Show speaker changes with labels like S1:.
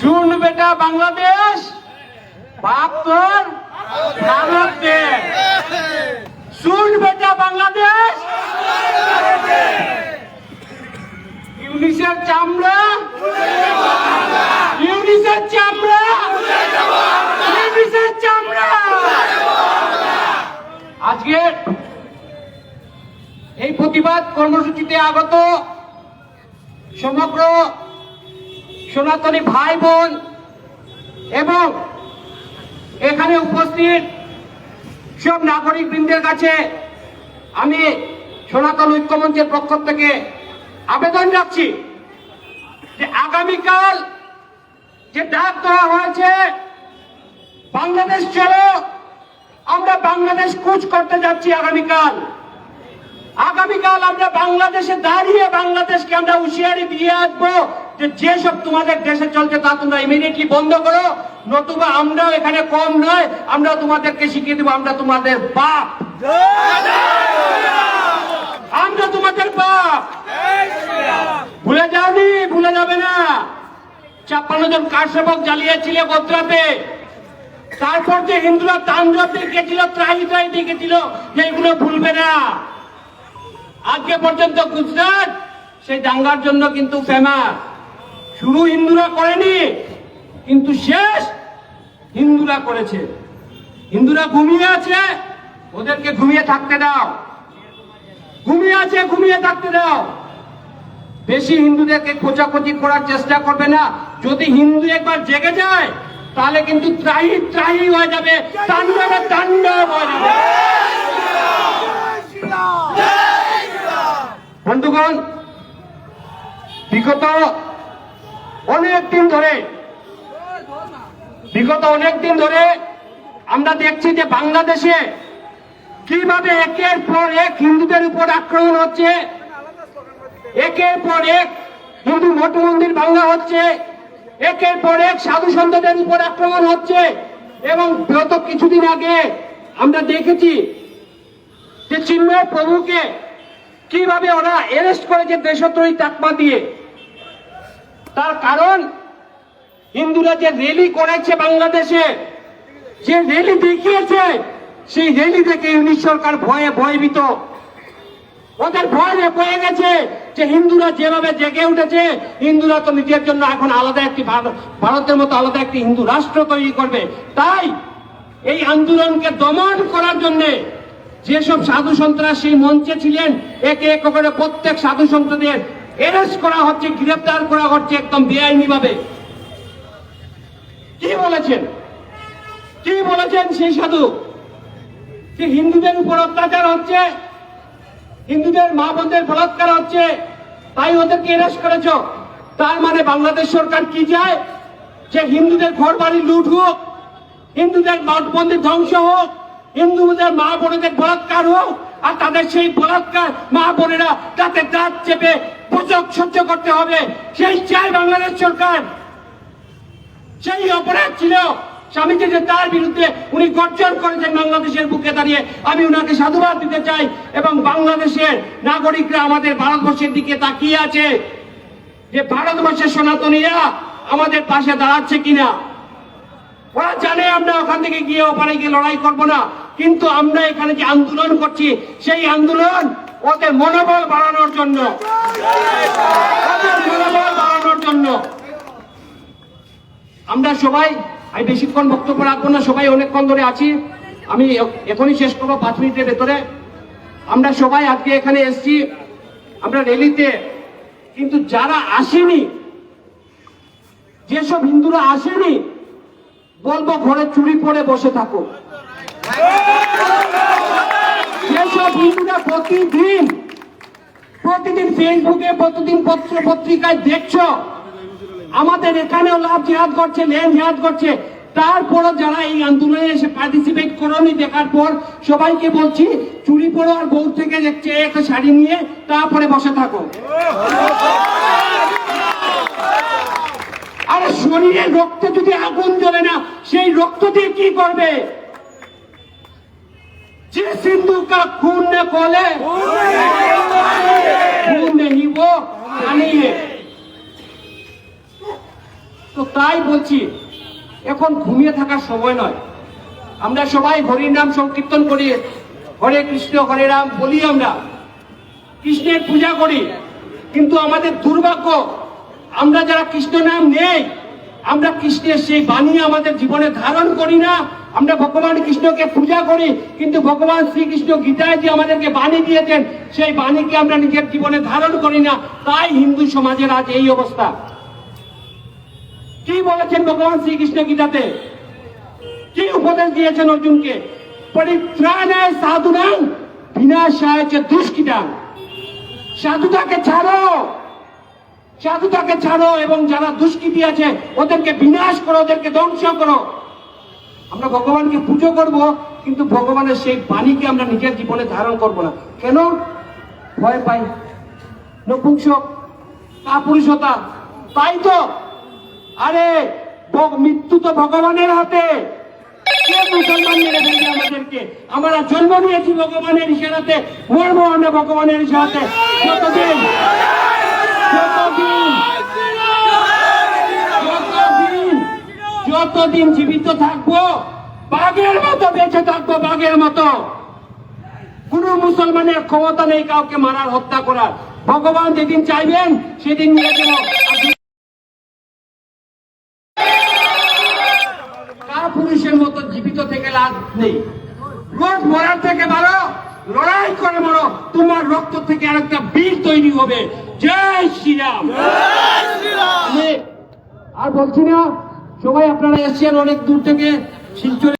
S1: শুন বেটা বাংলাদেশ। বাপ তোর ভারত দে শুন বেটা বাংলাদেশ। ইউনিসের চামড়া। ইউনিসের চামড়া। ইউনিসের চামড়া। আজকে এই প্রতিবাদ কর্মসূচিতে আগত সমগ্র সনাতনী ভাই বোন এবং এখানে উপস্থিত সব নাগরিক বৃন্দের কাছে আমি সনাতন ঐক্যমঞ্চের পক্ষ থেকে আবেদন রাখছি যে আগামীকাল যে ডাক দেওয়া হয়েছে, বাংলাদেশ চলো, আমরা বাংলাদেশ কুচ করতে যাচ্ছি আগামীকাল। আগামীকাল আমরা বাংলাদেশে দাঁড়িয়ে বাংলাদেশকে আমরা হুঁশিয়ারি দিয়ে আসব। যেসব তোমাদের দেশে চলছে তা তোমরা ইমিডিয়েটলি বন্ধ করো। নতুবা আমরাও এখানে কম নয় আমরা তোমাদেরকে শিখিয়ে দেবো, আমরা তোমাদের বাপ। আমরা তোমাদের বাপ। ভুলে যাওনি, ভুলে যাবে না। ছাপ্পান্ন জন কারসেবক জ্বালিয়েছিলে গোদ্রাতে তারপর যে হিন্দুরা তান্ডব দেখেছিল ত্রাহি ত্রাহি দেখেছিল এগুলো ভুলবে না। আজকে পর্যন্ত গুজরাট, সেই দাঙ্গার জন্য কিন্তু ফেমাস। শুরু হিন্দুরা করেনি, কিন্তু শেষ হিন্দুরা করেছে। হিন্দুরা ঘুমিয়ে আছে, ওদেরকে ঘুমিয়ে থাকতে দাও। ঘুমিয়ে আছে, ঘুমিয়ে থাকতে দাও। বেশি হিন্দুদেরকে খোঁচাখুচি করার চেষ্টা করবে না। যদি হিন্দু একবার জেগে যায়, তাহলে কিন্তু ত্রাহি ত্রাহি হয়ে যাবে। তাণ্ডবে, তাণ্ডব হয়ে যাবে। বন্ধুগণ, বিগত অনেক দিন ধরে, বিগত অনেক দিন ধরে আমরা দেখছি যে বাংলাদেশে কীভাবে একের পর এক হিন্দুদের উপর আক্রমণ হচ্ছে, একের পর এক হিন্দু মঠ মন্দির ভাঙ্গা হচ্ছে, একের পর এক সাধু সন্তদের উপর আক্রমণ হচ্ছে এবং গত কিছুদিন আগে আমরা দেখেছি যে চিন্ময় প্রভুকে কীভাবে ওরা অ্যারেস্ট করেছে দেশদ্রোহী তাকমা দিয়ে তার কারণ, হিন্দুরা যে র্যালি করেছে বাংলাদেশে, যে র্যালি দেখিয়েছে, সেই র্যালি থেকে ইউনিশ সরকার ভয়ে ভয়ভীত। ওদের ভয় বয়ে গেছে যে হিন্দুরা যেভাবে জেগে উঠেছে, হিন্দুরা তো নিজের জন্য এখন আলাদা একটি ভারত- ভারতের মতো আলাদা একটি হিন্দু রাষ্ট্র তৈরি করবে। তাই এই আন্দোলনকে দমন করার জন্য যেসব সাধু সন্তরা সেই মঞ্চে ছিলেন, একে এক করে প্রত্যেক সাধু সন্তদের এরেস্ট করা হচ্ছে, গ্রেপ্তার করা হচ্ছে একদম বেআইনি ভাবে কি বলেছেন? কি বলেছেন সেই সাধু? যে হিন্দুদের উপর অত্যাচার হচ্ছে? হিন্দুদের মা বোনদের বলাৎকার হচ্ছে? তাই ওদেরকে এরেস্ট করেছ? তার মানে বাংলাদেশ সরকার কি চায়? যে হিন্দুদের ঘর বাড়ি লুট হোক, হিন্দুদের মন্দির ধ্বংস হোক, হিন্দুদের মা বোনদের বলাৎকার হোক, আর তাদের সেই বলাৎকার মা বোনেরা তাতে দাঁত চেপে প্রচক সহ্য করতে হবে। সেই চায় বাংলাদেশ সরকার। সেই অপরাধ ছিল স্বামীজি যে তার বিরুদ্ধে উনি গর্জন করেছেন বাংলাদেশের বুকে দাঁড়িয়ে। আমি উনাকে সাধুবাদ দিতে চাই এবং বাংলাদেশের নাগরিকরা আমাদের ভারতবর্ষের দিকে তাকিয়ে আছে যে ভারতবর্ষের সনাতনীরা আমাদের পাশে দাঁড়াচ্ছে কিনা। ওরা জানে আমরা ওখান থেকে গিয়ে ওপারে গিয়ে লড়াই করব না, কিন্তু আমরা এখানে যে আন্দোলন করছি, সেই আন্দোলন ওদের মনোবল বাড়ানোর জন্য। মনোবল বাড়ানোর জন্য। আমরা সবাই, আমি বেশিক্ষণ বক্তব্য রাখব না, সবাই অনেকক্ষণ ধরে আছি। আমি এখনই শেষ করব পাঁচ মিনিটের ভেতরে। আমরা সবাই আজকে এখানে এসেছি। আমরা রেলিতে কিন্তু যারা আসেনি, যেসব হিন্দুরা আসেনি, বলব ঘরে চুরি পরে বসে থাকো। হিন্দুরা প্রতিদিন প্রতিদিন ফেসবুকে প্রতিদিন পত্র পত্রিকায় দেখছ? আমাদের এখানেও লাভ জিহাদ করছে লেন জিহাদ করছে। তারপরও যারা এই আন্দোলনে এসে পার্টিসিপেট করোনি, দেখার পর সবাইকে বলছি, চুরি পড়ো আর বউ থেকে দেখছে একটা শাড়ি নিয়ে তারপরে বসে থাকো। আরে শরীরের রক্ত যদি আগুন জ্বলে না, সেই রক্ত দিয়ে কি করবে? যে সিন্ধু কা খুন ने खोले खून नहीं वो पानी है তো তো তাই বলছি এখন ঘুমিয়ে থাকার সময় নয় আমরা সবাই হরির নাম সংকীর্তন করি হরে কৃষ্ণ হরে রাম বলি আমরা কৃষ্ণের পূজা করি কিন্তু আমাদের দুর্ভাগ্য আমরা যারা কৃষ্ণ নাম নেই আমরা কৃষ্ণের সেই বাণী আমাদের জীবনে ধারণ করি না আমরা ভগবান কৃষ্ণকে পূজা করি, কিন্তু ভগবান শ্রীকৃষ্ণ গীতায় যে আমাদেরকে বাণী দিয়েছেন, সেই বাণীকে আমরা নিজের জীবনে ধারণ করি না। তাই হিন্দু সমাজের আজ এই অবস্থা। কি বলেছেন ভগবান শ্রীকৃষ্ণ গীতাতে? কি উপদেশ দিয়েছেন অর্জুনকে? পরিত্রাণায় সাধুনাং, বিনাশায় দুষ্কৃতাং। সাধুতাকে ছাড়ো! সাধুতাকে ছাড়ো এবং যারা দুষ্কৃতি আছে, ওদেরকে বিনাশ করো, ওদেরকে ধ্বংস করো। আমরা ভগবানকে পুজো করব, কিন্তু ভগবানের সেই বাণীকে আমরা নিজের জীবনে ধারণ করব না। কেন? ভয় পাই। নপুংসক কাপুরুষতা, তাই তো? আরে মৃত্যু তো ভগবানের হাতে। আমাদেরকে? আমরা জন্ম নিয়েছি ভগবানের ইশারাতে মরবো আমরা ভগবানের ইশারাতে। যতদিন যতদিন জীবিত থাকব বাঘের মতো বেঁচে থাকব বাঘের মতো। কোন মুসলমানের ক্ষমতা নেই কাউকে মারার হত্যা করার। ভগবান যেদিন চাইবেন সেদিন নিয়ে দেব পুরুষের মতো জীবিত থেকে লাভ নেই? রোজ মরার থেকে ভালো লড়াই করে মরো। তোমার রক্ত থেকে আরেকটা বীর তৈরি হবে। জয় শ্রীরাম। আমি আর বলছি না সবাই আপনারা এসছেন অনেক দূর থেকে শিলচরে।